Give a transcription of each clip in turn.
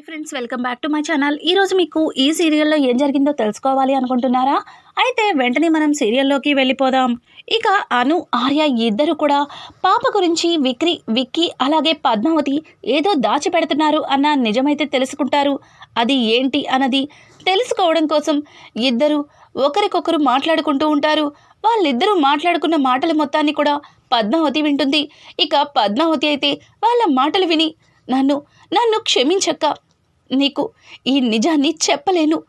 Hi friends welcome back to my channel. ఈరోజు మీకు ఈ సీరియల్లో ఏం జరిగిందో తెలుసుకోవాలి అనుకుంటున్నారా? అయితే వెంటనే మనం సీరియల్లోకి వెళ్ళిపోదాం. ఇక అను ఆర్య ఇద్దరు కూడా పాప గురించి విక్రి విక్కీ అలాగే పద్మావతి ఏదో దాచిపెడుతున్నారు అన్న నిజమైతే తెలుసుకుంటారు. అది ఏంటి అన్నది తెలుసుకోవడం కోసం ఇద్దరు ఒకరికొకరు మాట్లాడుకుంటూ ఉంటారు. వాళ్ళిద్దరూ మాట్లాడుకున్న మాటల మొత్తాన్ని కూడా పద్మావతి వింటుంది. ఇక పద్మావతి అయితే వాళ్ళ మాటలు విని నన్ను నన్ను క్షమించక్క నీకు ఈ నిజాన్ని చెప్పలేను.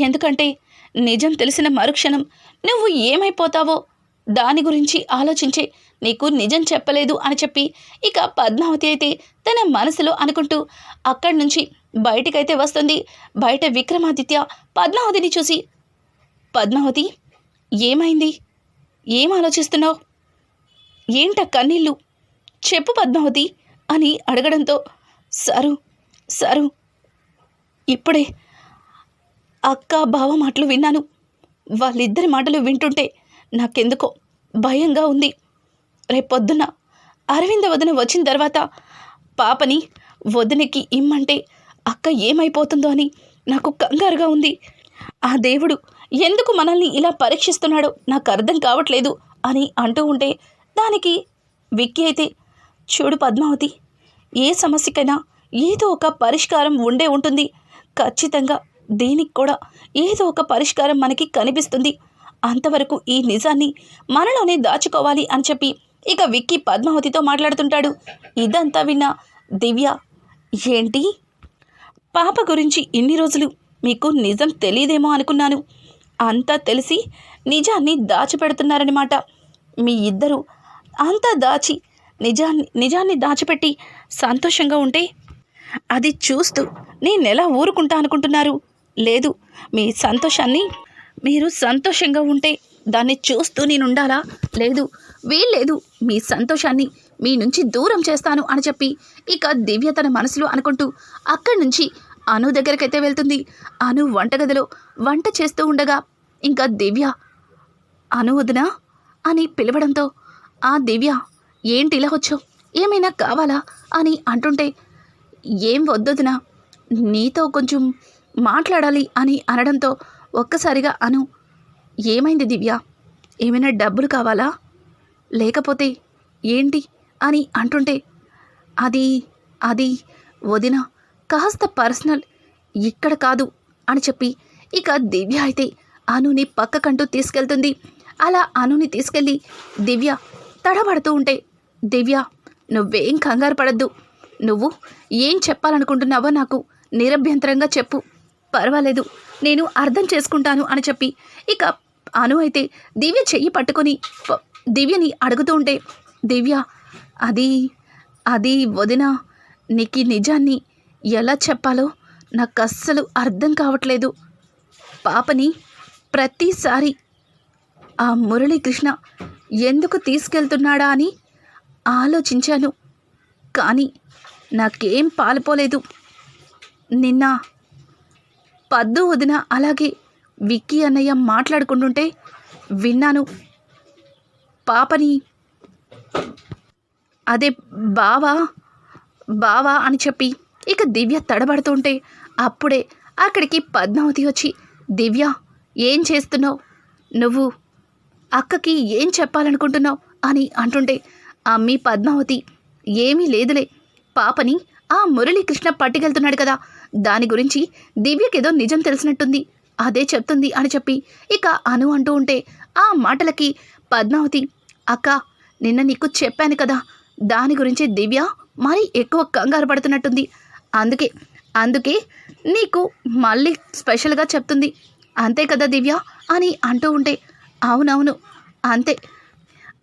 ఎందుకంటే నిజం తెలిసిన మరుక్షణం నువ్వు ఏమైపోతావో దాని గురించి ఆలోచించే నీకు నిజం చెప్పలేదు అని చెప్పి ఇక పద్మావతి అయితే తన మనసులో అనుకుంటూ అక్కడి నుంచి బయటికైతే వస్తుంది. బయట విక్రమాదిత్య పద్మావతిని చూసి పద్మావతి ఏమైంది? ఏం ఆలోచిస్తున్నావు? ఏంట కన్నీళ్ళు? చెప్పు పద్మావతి అని అడగడంతో సరు సరు ఇప్పుడే అక్క బావ మాటలు విన్నాను. వాళ్ళిద్దరి మాటలు వింటుంటే నాకెందుకో భయంగా ఉంది. రేపొద్దున అరవింద వదిన వచ్చిన తర్వాత పాపని వదినకి ఇమ్మంటే అక్క ఏమైపోతుందో అని నాకు కంగారుగా ఉంది. ఆ దేవుడు ఎందుకు మనల్ని ఇలా పరీక్షిస్తున్నాడో నాకు అర్థం కావట్లేదు అని అంటూ ఉంటే దానికి విక్కీ అయితే చూడు పద్మావతి ఏ సమస్యకైనా ఏదో ఒక పరిష్కారం ఉండే ఉంటుంది. ఖచ్చితంగా దీనికి కూడా ఏదో ఒక పరిష్కారం మనకి కనిపిస్తుంది. అంతవరకు ఈ నిజాన్ని మనలోనే దాచుకోవాలి అని చెప్పి ఇక విక్కీ పద్మావతితో మాట్లాడుతుంటాడు. ఇదంతా విన్న దివ్య ఏంటి? పాప గురించి ఇన్ని రోజులు మీకు నిజం తెలియదేమో అనుకున్నాను. అంతా తెలిసి నిజాన్ని దాచిపెడుతున్నారనమాట మీ ఇద్దరు అంతా దాచి నిజాన్ని నిజాన్ని దాచిపెట్టి సంతోషంగా ఉంటే అది చూస్తూ నేను ఎలా ఊరుకుంటా అనుకుంటున్నారు. లేదు మీ సంతోషాన్ని మీరు సంతోషంగా ఉంటే దాన్ని చూస్తూ నేను ఉండాలా లేదు వీల్లేదు మీ సంతోషాన్ని మీ నుంచి దూరం చేస్తాను అని చెప్పి ఇక దివ్య తన మనసులో అనుకుంటూ అక్కడి నుంచి అను దగ్గరకైతే వెళ్తుంది. అను వంటగదిలో వంట చేస్తూ ఉండగా ఇంకా దివ్య అను వదినా అని పిలవడంతో ఆ దివ్య ఏంటి ఇలా వచ్చావు? ఏమైనా కావాలా? అని అంటుంటే ఏం వద్దొదినా నీతో కొంచెం మాట్లాడాలి అని అనడంతో ఒక్కసారిగా అను ఏమైంది దివ్య? ఏమైనా డబ్బులు కావాలా? లేకపోతే ఏంటి అని అంటుంటే అది అది వదిన కాస్త పర్సనల్ ఇక్కడ కాదు అని చెప్పి ఇక దివ్య అయితే అనుని పక్కకంటూ తీసుకెళ్తుంది. అలా అనుని తీసుకెళ్ళి దివ్య తడబడుతూ ఉంటే దివ్య నువ్వేం కంగారు పడద్దు. నువ్వు ఏం చెప్పాలనుకుంటున్నావో నాకు నిరభ్యంతరంగా చెప్పు. పర్వాలేదు నేను అర్థం చేసుకుంటాను అని చెప్పి. ఇక అను అయితే దివ్య చెయ్యి పట్టుకొని దివ్యని అడుగుతూ ఉంటే దివ్య అది అది వదిన నీకు ఈ నిజాన్ని ఎలా చెప్పాలో నాకు అస్సలు అర్థం కావట్లేదు. పాపని ప్రతిసారి ఆ మురళీకృష్ణ ఎందుకు తీసుకెళ్తున్నాడా అని ఆలోచించాను. కానీ నాకేం పాలుపోలేదు. నిన్న పద్దు వదిన అలాగే విక్కీ అన్నయ్య మాట్లాడుకుంటుంటే విన్నాను. పాపని అదే బావా బావా అని చెప్పి ఇక దివ్య తడబడుతుంటే అప్పుడే అక్కడికి పద్మావతి వచ్చి దివ్య ఏం చేస్తున్నావు? నువ్వు అక్కకి ఏం చెప్పాలనుకుంటున్నావు? అని అంటుంటే అమ్మీ పద్మావతి ఏమీ లేదులే. పాపని ఆ మురళీకృష్ణ పట్టుకెళ్తున్నాడు కదా. దాని గురించి దివ్యకేదో నిజం తెలిసినట్టుంది. అదే చెప్తుంది అని చెప్పి ఇక అను అంటూ ఉంటే ఆ మాటలకి పద్మావతి అక్క నిన్న నీకు చెప్పాను కదా. దాని గురించి దివ్య మరీ ఎక్కువ కంగారు పడుతున్నట్టుంది. అందుకే అందుకే నీకు మళ్ళీ స్పెషల్గా చెప్తుంది. అంతే కదా దివ్య అని అంటూ ఉంటే అవునవును అంతే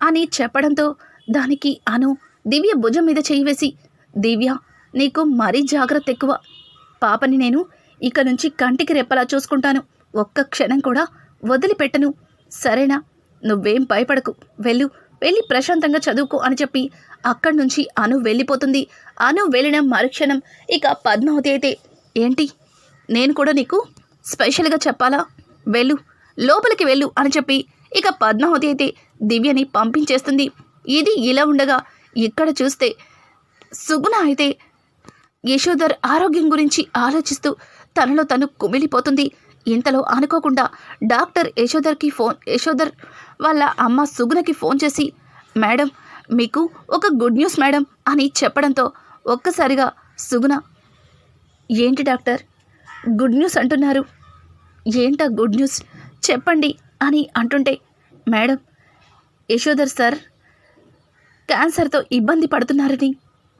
అని చెప్పడంతో దానికి అను దివ్య భుజం మీద చేయివేసి దివ్య నీకు మరీ జాగ్రత్త ఎక్కువ. పాపని నేను ఇక నుంచి కంటికి రెప్పలా చూసుకుంటాను. ఒక్క క్షణం కూడా వదిలిపెట్టను. సరేనా? నువ్వేం భయపడకు. వెళ్ళు. వెళ్ళి ప్రశాంతంగా చదువుకో అని చెప్పి అక్కడి నుంచి అను వెళ్ళిపోతుంది. అను వెళ్ళిన మరుక్షణం ఇక పద్మావతి అయితే ఏంటి? నేను కూడా నీకు స్పెషల్గా చెప్పాలా? వెళ్ళు. లోపలికి వెళ్ళు అని చెప్పి ఇక పద్మావతి అయితే దివ్యని పంపించేస్తుంది. ఇది ఇలా ఉండగా ఇక్కడ చూస్తే సుగుణ అయితే యశోధర్ ఆరోగ్యం గురించి ఆలోచిస్తూ తనలో తను కుమిలిపోతుంది. ఇంతలో అనుకోకుండా డాక్టర్ యశోధర్కి ఫోన్ యశోధర్ వాళ్ళ అమ్మ సుగుణకి ఫోన్ చేసి మేడం మీకు ఒక గుడ్ న్యూస్ మేడం అని చెప్పడంతో ఒక్కసారిగా సుగుణ ఏంటి డాక్టర్ గుడ్ న్యూస్ అంటున్నారు. ఏంటా గుడ్ న్యూస్? చెప్పండి అని అంటుంటే మేడం యశోధర్ సార్ క్యాన్సర్తో ఇబ్బంది పడుతున్నారని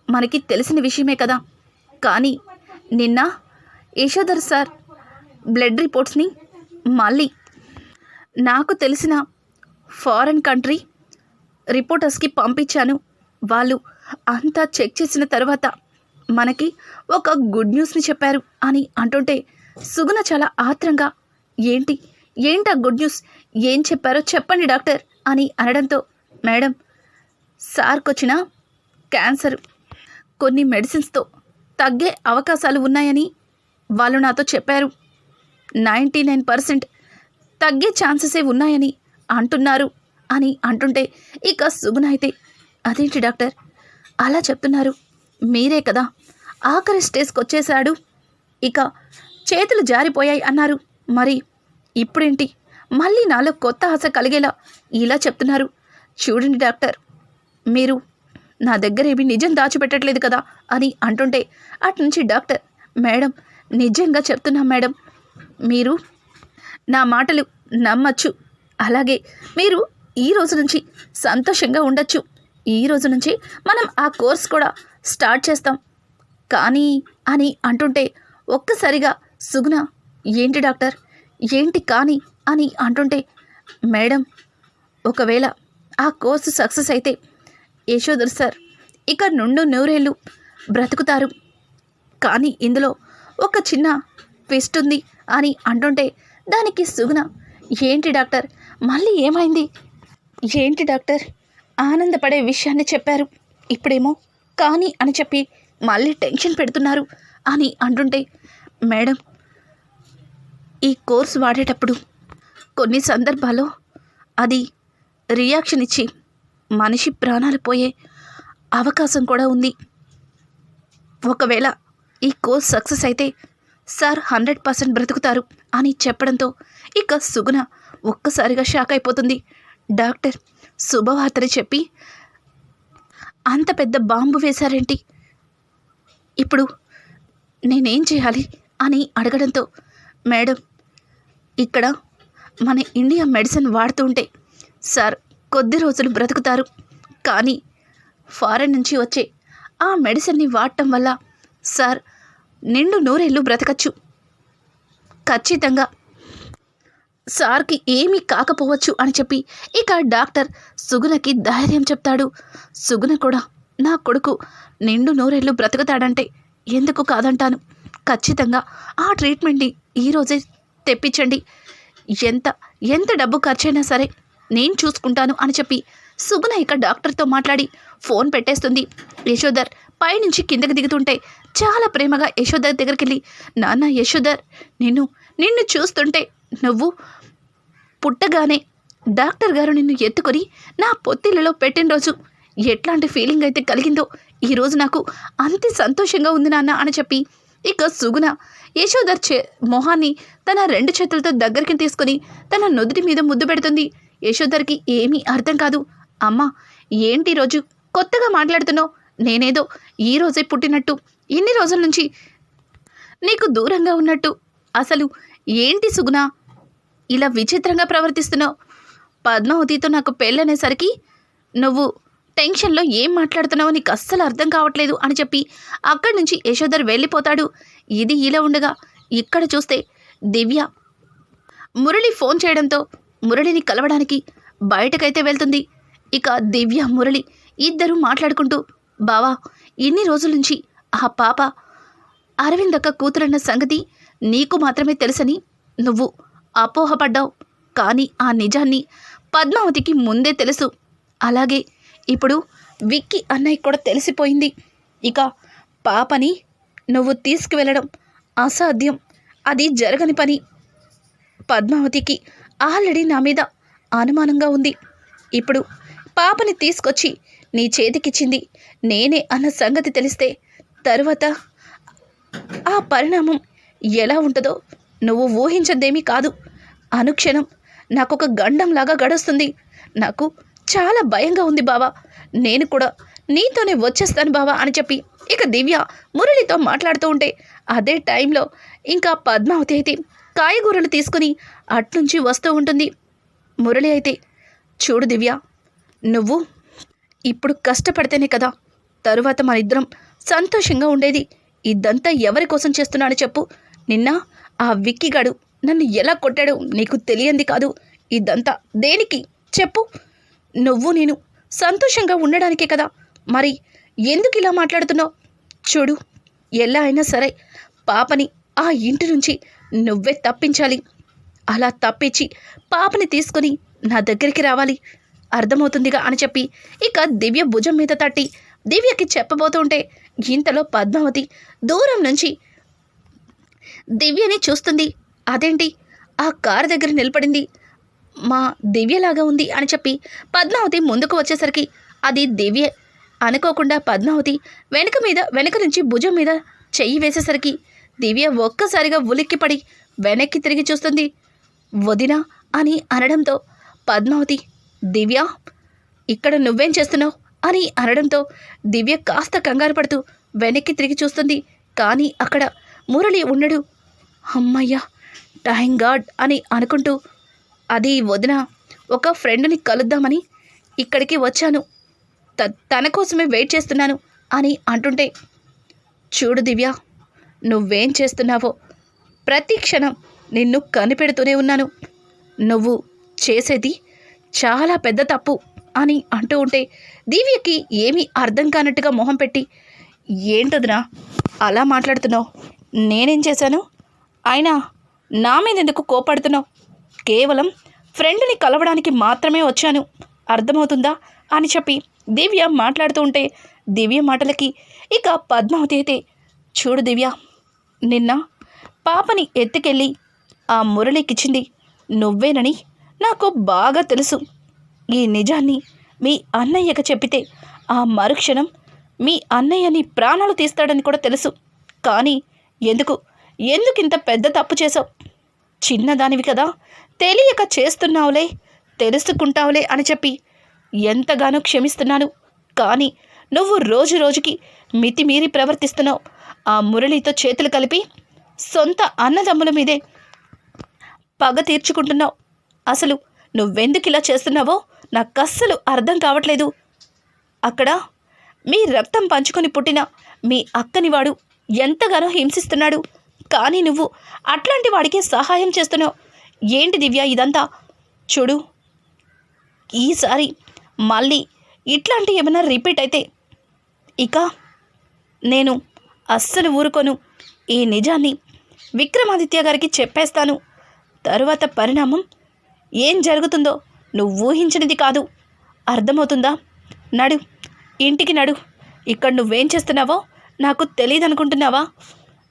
మనకి తెలిసిన విషయమే కదా. కానీ నిన్న యశోధర్ సార్ బ్లడ్ రిపోర్ట్స్ని మళ్ళీ నాకు తెలిసిన ఫారెన్ కంట్రీ రిపోర్టర్స్కి పంపించాను. వాళ్ళు అంతా చెక్ చేసిన తర్వాత మనకి ఒక గుడ్ న్యూస్ని చెప్పారు అని అంటుంటే సుగుణ చాలా ఆత్రంగా ఏంటి? ఏంటా గుడ్ న్యూస్? ఏం చెప్పారో చెప్పండి డాక్టర్ అని అనడంతో మేడం సార్కొచ్చిన క్యాన్సర్. కొన్ని మెడిసిన్స్తో తగ్గే అవకాశాలు ఉన్నాయని వాళ్ళు నాతో చెప్పారు. నైంటీ నైన్ పర్సెంట్ తగ్గే ఛాన్సెసే ఉన్నాయని అంటున్నారు అని అంటుంటే ఇక సుగుణ అయితే అదేంటి డాక్టర్? అలా చెప్తున్నారు. మీరే కదా. ఆఖరి స్టేజ్కి వచ్చేశాడు ఇక చేతులు జారిపోయాయి అన్నారు. మరి ఇప్పుడేంటి? మళ్ళీ నాలో కొత్త ఆశ కలిగేలా ఇలా చెప్తున్నారు. చూడండి డాక్టర్. మీరు నా దగ్గర ఏమి నిజం దాచిపెట్టట్లేదు కదా అని అంటుంటే అట్నుంచి డాక్టర్ మేడం నిజంగా చెప్తున్నాం మేడం మీరు నా మాటలు నమ్మచ్చు. అలాగే మీరు ఈ రోజు నుంచి సంతోషంగా ఉండొచ్చు. ఈ రోజు నుంచి మనం ఆ కోర్స్ కూడా స్టార్ట్ చేస్తాం. కానీ అని అంటుంటే ఒక్కసారిగా సుగుణ ఏంటి డాక్టర్? ఏంటి కానీ అని అంటుంటే మేడం ఒకవేళ ఆ కోర్సు సక్సెస్ అయితే యశోధర్ సార్ ఇక నుండు నూరేళ్ళు బ్రతుకుతారు. కానీ ఇందులో ఒక చిన్న ట్విస్ట్ ఉంది అని అంటుంటే దానికి సుగుణ ఏంటి డాక్టర్ మళ్ళీ ఏమైంది? ఏంటి డాక్టర్ ఆనందపడే విషయాన్ని చెప్పారు. ఇప్పుడేమో కానీ అని చెప్పి మళ్ళీ టెన్షన్ పెడుతున్నారు అని అంటుంటే మేడం ఈ కోర్స్ వాడేటప్పుడు కొన్ని సందర్భాల్లో అది రియాక్షన్ ఇచ్చి మనిషి ప్రాణాలు పోయే అవకాశం కూడా ఉంది. ఒకవేళ ఈ కోర్స్ సక్సెస్ అయితే సార్ హండ్రెడ్ పర్సెంట్ బ్రతుకుతారు అని చెప్పడంతో ఇక సుగుణ ఒక్కసారిగా షాక్ అయిపోతుంది. డాక్టర్ శుభవార్తని చెప్పి అంత పెద్ద బాంబు వేశారేంటి? ఇప్పుడు నేనేం చేయాలి? అని అడగడంతో మేడం ఇక్కడ మన ఇండియా మెడిసిన్ వాడుతుంటే సార్ కొద్ది రోజులు బ్రతుకుతారు. కానీ ఫారెన్ నుంచి వచ్చే ఆ మెడిసిన్ని వాడటం వల్ల సార్ నిండు నూరేళ్ళు బ్రతకచ్చు. ఖచ్చితంగా. సార్కి ఏమీ కాకపోవచ్చు అని చెప్పి ఇక డాక్టర్ సుగుణకి ధైర్యం చెప్తాడు. సుగుణ కూడా నా కొడుకు నిండు నూరేళ్ళు బ్రతుకుతాడంటే ఎందుకు కాదంటాను. ఖచ్చితంగా ఆ ట్రీట్మెంట్ని ఈరోజే తెప్పించండి. ఎంత ఎంత డబ్బు ఖర్చైనా సరే నేను చూసుకుంటాను అని చెప్పి సుగుణ ఇక డాక్టర్తో మాట్లాడి ఫోన్ పెట్టేస్తుంది. యశోధర్ పైనుంచి కిందకి దిగుతుంటే చాలా ప్రేమగా యశోధర్ దగ్గరికి వెళ్ళి నాన్న యశోధర్ నిన్ను నిన్ను చూస్తుంటే నువ్వు పుట్టగానే డాక్టర్ గారు నిన్ను ఎత్తుకొని నా పొత్తిళ్ళలో పెట్టిన రోజు ఎట్లాంటి ఫీలింగ్ అయితే కలిగిందో ఈరోజు నాకు అంతే సంతోషంగా ఉంది నాన్న అని చెప్పి ఇక సుగుణ యశోధర్ చే మొహాన్ని తన రెండు చేతులతో దగ్గరికి తీసుకొని తన నుదుటి మీద ముద్దు పెడుతుంది. యశోధర్కి ఏమీ అర్థం కాదు. అమ్మా ఏంటి ఈ రోజు? కొత్తగా మాట్లాడుతున్నావు. నేనేదో ఈ రోజే పుట్టినట్టు ఇన్ని రోజుల నుంచి నీకు దూరంగా ఉన్నట్టు. అసలు ఏంటి సుగుణ? ఇలా విచిత్రంగా ప్రవర్తిస్తున్నావు. పద్మావతితో నాకు పెళ్ళనేసరికి నువ్వు టెన్షన్లో ఏం మాట్లాడుతున్నావో నీకు అస్సలు అర్థం కావట్లేదు అని చెప్పి అక్కడి నుంచి యశోధర్ వెళ్ళిపోతాడు. ఇది ఇలా ఉండగా ఇక్కడ చూస్తే దివ్య మురళి ఫోన్ చేయడంతో మురళిని కలవడానికి బయటకైతే వెళ్తుంది. ఇక దివ్య మురళి ఇద్దరూ మాట్లాడుకుంటూ బావా ఇన్ని రోజుల నుంచి ఆ పాప అరవిందక్క కూతురన్న సంగతి నీకు మాత్రమే తెలుసని నువ్వు అపోహపడ్డావు. కానీ ఆ నిజాన్ని పద్మావతికి ముందే తెలుసు. అలాగే ఇప్పుడు విక్కీ అన్నయ్య కూడా తెలిసిపోయింది. ఇక పాపని నువ్వు తీసుకువెళ్ళడం అసాధ్యం. అది జరగని పని. పద్మావతికి ఆల్రెడీ నా మీద అనుమానంగా ఉంది. ఇప్పుడు పాపని తీసుకొచ్చి నీ చేతికిచ్చింది నేనే అన్న సంగతి తెలిస్తే తరువాత ఆ పరిణామం ఎలా ఉంటుందో నువ్వు ఊహించదేమీ కాదు. అనుక్షణం నాకు ఒక గండంలాగా గడుస్తుంది. నాకు చాలా భయంగా ఉంది బావా. నేను కూడా నీతోనే వచ్చేస్తాను బావా అని చెప్పి ఇక దివ్య మురళితో మాట్లాడుతూ ఉంటే అదే టైంలో ఇంకా పద్మావతి అయితే కాయగూరలు తీసుకుని అట్నుంచి వస్తూ ఉంటుంది. మురళి అయితే చూడు దివ్య నువ్వు ఇప్పుడు కష్టపడితేనే కదా తరువాత మన ఇద్దరం సంతోషంగా ఉండేది. ఇదంతా ఎవరి కోసం చేస్తున్నాను చెప్పు. నిన్న ఆ విక్కిగాడు నన్ను ఎలా కొట్టాడో నీకు తెలియంది కాదు. ఇదంతా దేనికి? చెప్పు. నువ్వు నేను సంతోషంగా ఉండడానికే కదా. మరి ఎందుకు ఇలా మాట్లాడుతున్నావు? చూడు ఎలా అయినా సరే పాపని ఆ ఇంటి నుంచి నువ్వే తప్పించాలి. అలా తప్పించి పాపని తీసుకుని నా దగ్గరికి రావాలి. అర్థమవుతుందిగా అని చెప్పి ఇక దివ్య భుజం మీద తట్టి దివ్యకి చెప్పబోతుంటే ఇంతలో పద్మావతి దూరం నుంచి దివ్యని చూస్తుంది. అదేంటి? ఆ కారు దగ్గర నిలబడింది. మా దివ్యలాగా ఉంది అని చెప్పి పద్మావతి ముందుకు వచ్చేసరికి అది దివ్య అనుకోకుండా పద్మావతి వెనక మీద వెనక నుంచి భుజం మీద చెయ్యి వేసేసరికి దివ్య ఒక్కసారిగా ఉలిక్కిపడి వెనక్కి తిరిగి చూస్తుంది. వదినా అని అనడంతో పద్మావతి దివ్య ఇక్కడ నువ్వేం చేస్తున్నావు? అని అనడంతో దివ్య కాస్త కంగారు పడుతూ వెనక్కి తిరిగి చూస్తుంది. కానీ అక్కడ మురళి ఉండడు. అమ్మయ్యా థ్యాంక్ గాడ్ అని అనుకుంటూ అది వదిన ఒక ఫ్రెండ్ని కలుద్దామని ఇక్కడికి వచ్చాను. త తన కోసమే వెయిట్ చేస్తున్నాను అని అంటుంటే చూడు దివ్య నువ్వేం చేస్తున్నావో? ప్రతి క్షణం నిన్ను కనిపెడుతూనే ఉన్నాను. నువ్వు చేసేది చాలా పెద్ద తప్పు అని అంటూ ఉంటే దివ్యకి ఏమీ అర్థం కానట్టుగా మొహం పెట్టి ఏంటదినా అలా మాట్లాడుతున్నావు. నేనేం చేశాను? అయినా నా మీద ఎందుకు కోపడుతున్నావు? కేవలం ఫ్రెండ్ని కలవడానికి మాత్రమే వచ్చాను. అర్థమవుతుందా? అని చెప్పి దివ్య మాట్లాడుతూ ఉంటే దివ్య మాటలకి ఇక పద్మావతి అయితే చూడు దివ్య నిన్న పాపని ఎత్తుకెళ్ళి ఆ మురళికిచ్చింది. నువ్వేనని నాకు బాగా తెలుసు. ఈ నిజాన్ని మీ అన్నయ్యకు చెప్పితే ఆ మరుక్షణం మీ అన్నయ్యని ప్రాణాలు తీస్తాడని కూడా తెలుసు. కానీ ఎందుకు? ఎందుకు ఇంత పెద్ద తప్పు చేసావు చిన్నదానివి కదా. తెలియక చేస్తున్నావులే తెలుసుకుంటావులే అని చెప్పి ఎంతగానో క్షమిస్తున్నాను. కానీ నువ్వు రోజు రోజుకి మితిమీరి ప్రవర్తిస్తున్నావు. ఆ మురళితో చేతులు కలిపి సొంత అన్నదమ్ముల మీదే పగ తీర్చుకుంటున్నావు. అసలు నువ్వెందుకు ఇలా చేస్తున్నావో నాకు అస్సలు అర్థం కావట్లేదు. అక్కడ మీ రక్తం పంచుకొని పుట్టిన మీ అక్కని వాడు ఎంతగానో హింసిస్తున్నాడు. కానీ నువ్వు అట్లాంటి వాడికి సహాయం చేస్తున్నావు. ఏంటి దివ్య ఇదంతా? చూడు. ఈసారి మళ్ళీ ఇట్లాంటి ఏమైనా రిపీట్ అయితే ఇక నేను అస్సలు ఊరుకోను. ఈ నిజాన్ని విక్రమాదిత్య గారికి చెప్పేస్తాను. తరువాత పరిణామం ఏం జరుగుతుందో నువ్వు ఊహించినది కాదు. అర్థమవుతుందా? నడు. ఇంటికి నడు. ఇక్కడ నువ్వేం చేస్తున్నావో నాకు తెలియదు అనుకుంటున్నావా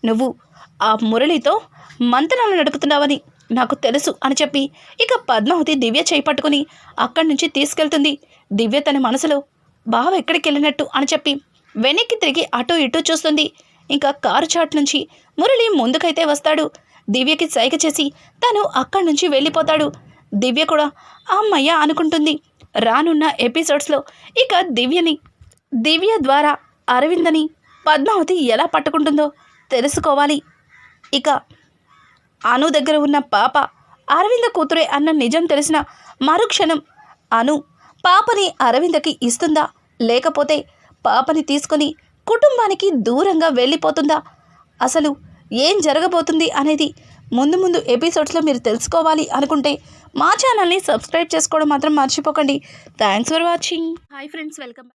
నువ్వు ఆ మురళితో మంతనాలు నడుపుతున్నావని నాకు తెలుసు అని చెప్పి ఇక పద్మావతి దివ్య చేపట్టుకుని అక్కడి నుంచి తీసుకెళ్తుంది. దివ్య తన మనసులో బావ ఎక్కడికి వెళ్ళినట్టు అని చెప్పి వెనక్కి తిరిగి అటు ఇటు చూస్తుంది. ఇంకా కారు చాట్ నుంచి మురళి ముందుకైతే వస్తాడు. దివ్యకి సైగ చేసి తను అక్కడి నుంచి వెళ్ళిపోతాడు. దివ్య కూడా అమ్మయ్య అనుకుంటుంది. రానున్న ఎపిసోడ్స్లో ఇక దివ్యని దివ్య ద్వారా అరవిందని పద్మావతి ఎలా పట్టుకుంటుందో తెలుసుకోవాలి. ఇక అను దగ్గర ఉన్న పాప అరవింద కూతురే అన్న నిజం తెలిసిన మరుక్షణం అను పాపని అరవిందకి ఇస్తుందా? లేకపోతే పాపని తీసుకొని కుటుంబానికి దూరంగా వెళ్ళిపోతుందా? అసలు ఏం జరగబోతుంది అనేది ముందు ముందు ఎపిసోడ్స్లో మీరు తెలుసుకోవాలి అనుకుంటే మా ఛానల్ని సబ్స్క్రైబ్ చేసుకోవడం మాత్రం మర్చిపోకండి. Thanks for watching. Hi friends welcome